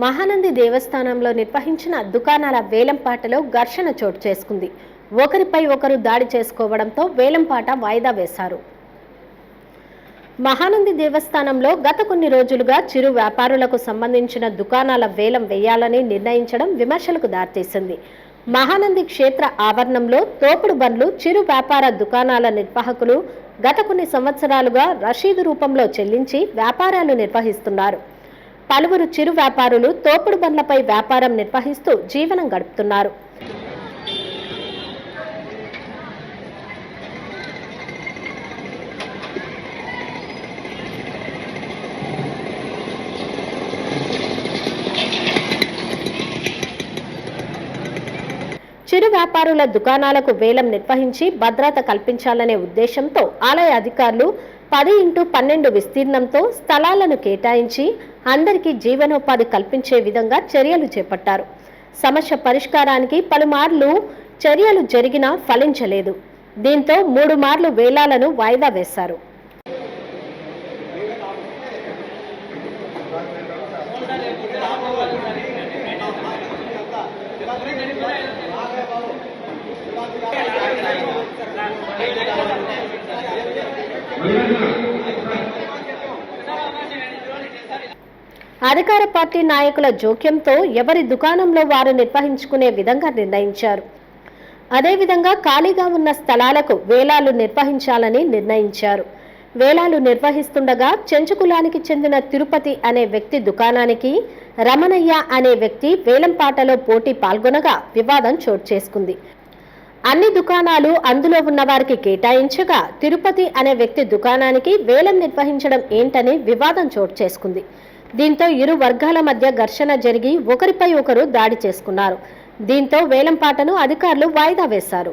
మహానంది దేవస్థానంలో నిర్వహించిన దుకాణాల వేలంపాటలో ఘర్షణ చోటు చేసుకుంది. ఒకరిపై ఒకరు దాడి చేసుకోవడంతో వేలంపాట వాయిదా వేశారు. మహానంది దేవస్థానంలో గత కొన్ని రోజులుగా చిరు వ్యాపారులకు సంబంధించిన దుకాణాల వేలం వేయాలని నిర్ణయించడం విమర్శలకు దారితీసింది. మహానంది క్షేత్ర ఆవరణంలో తోపుడు బండ్లు చిరు వ్యాపార దుకాణాల నిర్వాహకులు గత కొన్ని సంవత్సరాలుగా రషీదు రూపంలో చెల్లించి వ్యాపారాలు నిర్వహిస్తున్నారు. పలువురు చిరు వ్యాపారులు తోపుడు బండ్లపై వ్యాపారం నిర్వహిస్తూ జీవనం గడుపుతున్నారు. చిరు వ్యాపారుల దుకాణాలకు వేలం నిర్వహించి భద్రత కల్పించాలనే ఉద్దేశంతో ఆలయ అధికారులు పది ఇంటూ పన్నెండు విస్తీర్ణంతో స్థలాలను కేటాయించి అందరికీ జీవనోపాధి కల్పించే విధంగా చర్యలు చేపట్టారు. సమస్య పరిష్కారానికి పలుమార్లు చర్యలు జరిగినా ఫలించలేదు. దీంతో మూడు మార్లు వేలాలను వాయిదా వేశారు. అధికార పార్టీ నాయకుల జోక్యంతో ఎవరి దుకాణంలో వారు నిర్వహించుకునే విధంగా నిర్ణయించారు. అదేవిధంగా ఖాళీగా ఉన్న స్థలాలకు వేలాలు నిర్వహించాలని నిర్ణయించారు. వేలాలు నిర్వహిస్తుండగా చెంచుకులానికి చెందిన తిరుపతి అనే వ్యక్తి దుకాణానికి రమణయ్య అనే వ్యక్తి వేలంపాటలో పోటీ పాల్గొనగా వివాదం చోటు చేసుకుంది అన్ని దుకాణాలు అందులో ఉన్న వారికి కేటాయించగా తిరుపతి అనే వ్యక్తి దుకాణానికి వేలం నిర్వహించడం ఏంటని వివాదం చోటు చేసుకుంది. దీంతో ఇరు వర్గాల మధ్య ఘర్షణ జరిగి ఒకరిపై ఒకరు దాడి చేసుకున్నారు. దీంతో వేలంపాటను అధికారులు వాయిదా వేశారు.